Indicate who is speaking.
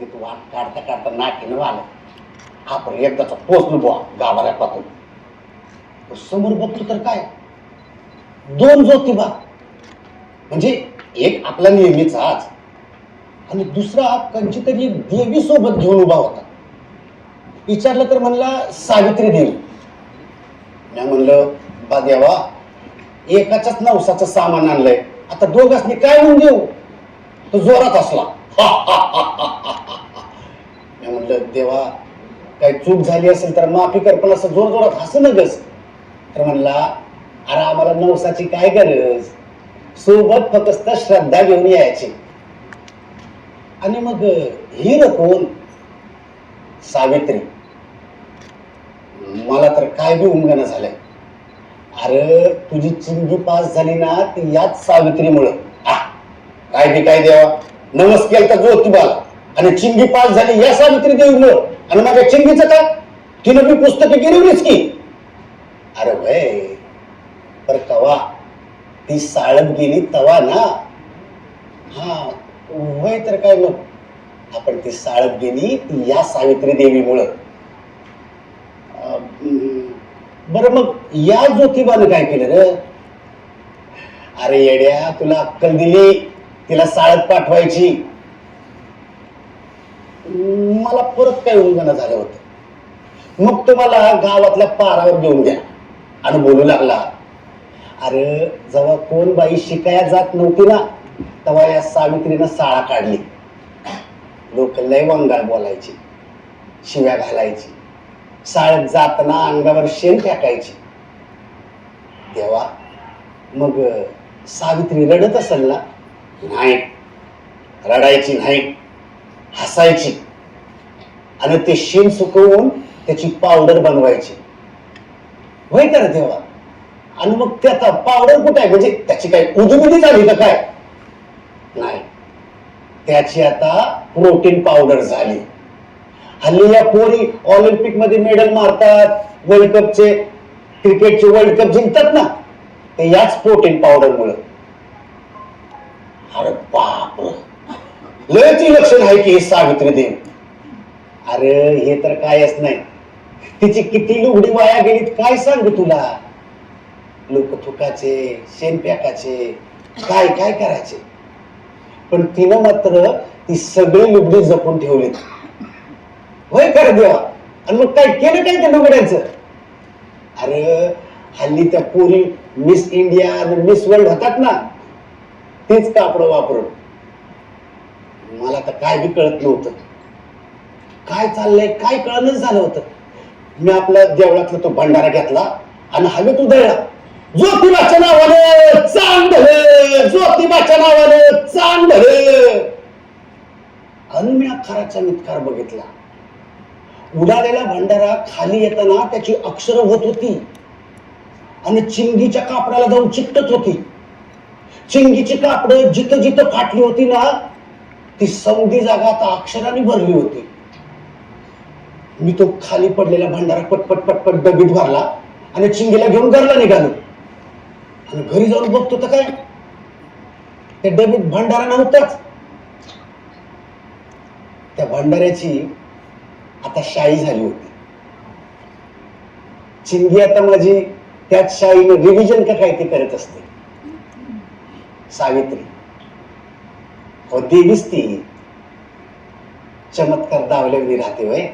Speaker 1: गर्दीत वाट काढता काढता नाकीनं आलं आपण एकदाचा पोचलो बुवा गाभाऱ्यापासून समोर बघतो तर काय? दोन ज्योतिबा. म्हणजे एक आपला नेहमीचाच आणि दुसरा कंची तरी एक देवी सोबत घेऊन उभा होता. विचारलं तर म्हणला सावित्री देवी. मी म्हणलं बा देवा एकाच्याच नवसाचं सामान आणलंय. आता दोघांनी काय म्हणून देऊ? तो जोरात असला म्हटलं देवा काही चूक झाली असेल तर माफी कर पण असं जोर जोरात हसू नकस. तर म्हणला अरे आम्हाला नवसाची काय गरज? सोबत फक्त श्रद्धा घेऊन यायची. आणि मग ही र कोण? सावित्री. मला तर काय बी उमगणं झालंय. अरे तुझी चिंगी पास झाली ना ती याच सावित्रीमुळं. आ, काय बी काय देवा? नमस्कार केलं तर ज्योतिबाला आणि चिंगी पास झाली या सावित्री देवीमुळं आणि माझ्या चिंगीचं का तिनं मी पुस्तके गिरवलीच की. अरे वय पर कवा ती साळप गेली तवा ना. हा वय तर काय मग? आपण ती साळप गेली या सावित्री देवीमुळं. बरं मग या ज्योतिबानं काय केलं र? अरे येड्या तुला अक्कल दिली. तिला साळत पाठवायची. मला परत काय उंगणं झालं होतं? मग तुम्हाला गावातल्या पारावर घेऊन घ्या आणि बोलू लागला अरे जेव्हा कोण बाई शिकाया जात नव्हती ना तेव्हा या सावित्रीनं साळा काढली. लोक लय वंगाळ बोलायची शिव्या घालायची शाळेत जाताना अंगावर शेण टाकायची. तेव्हा मग सावित्री रडत असेल ना नाही रडायची नाही. हसायची. आणि ते शेण सुकवून त्याची पावडर बनवायची. वय कर तेव्हा आणि मग ते आता पावडर कुठे आहे? म्हणजे त्याची काही उजमिनी झाली का काय? नाही. त्याची आता प्रोटीन पावडर झाली. हल्ली या पोरी ऑलिम्पिकमध्ये मेडल मारतात वर्ल्ड कपचे क्रिकेटचे वर्ल्ड कप जिंकतात ना ते याच प्रोटीन पावडर मुळे. अरे बाप लयची लक्षण आहे की हे सावित्री देव. अरे हे तर कायच नाही. तिची किती लुगडी वाया गेलीत काय सांगू तुला? लोक थुकाचे शेण पॅकाचे काय काय करायचे? पण तिनं मात्र ती सगळी लुगडी जपून ठेवली होय कर देवा. आणि मग काय केलं काय त्या लुगड्याचं? अरे हल्ली त्या पोरी मिस इंडिया आणि मिस वर्ल्ड होतात ना तेच कापड वापरून. मला तर काय बी कळत नव्हतं. काय चाललंय काय कळणच झालं होतं. मी आपल्या देवळातला तो भंडारा घेतला आणि हवेत उधळला. ज्योतिबाच्या नावानं चांग ज्योतिबाच्या नावानं चांग आणि मी अक्षराचा मितकार बघितला. उडालेला भंडारा खाली येताना त्याची अक्षर होत होती. आणि चिंगीच्या कापडाला जाऊन चिकटत होती. चिंगीची कापड जिथं जिथं फाटली होती ना ती समधी जागा आता अक्षराने भरली होती. मी तो खाली पडलेला भंडारा पटपट पटपट डबीत भरला आणि चिंगीला घेऊन घरला निघालो. आणि घरी जाऊन बघतो तर काय? त्या डबीत भंडारा नव्हताच त्या भंडाऱ्याची आता शाई झाली होती. चिंगी आता माझी त्याच शाईने रिव्हिजन का काय ते करत असते. सावित्री. हो देवीच ती चमत्कार दावल्यावर राहते वय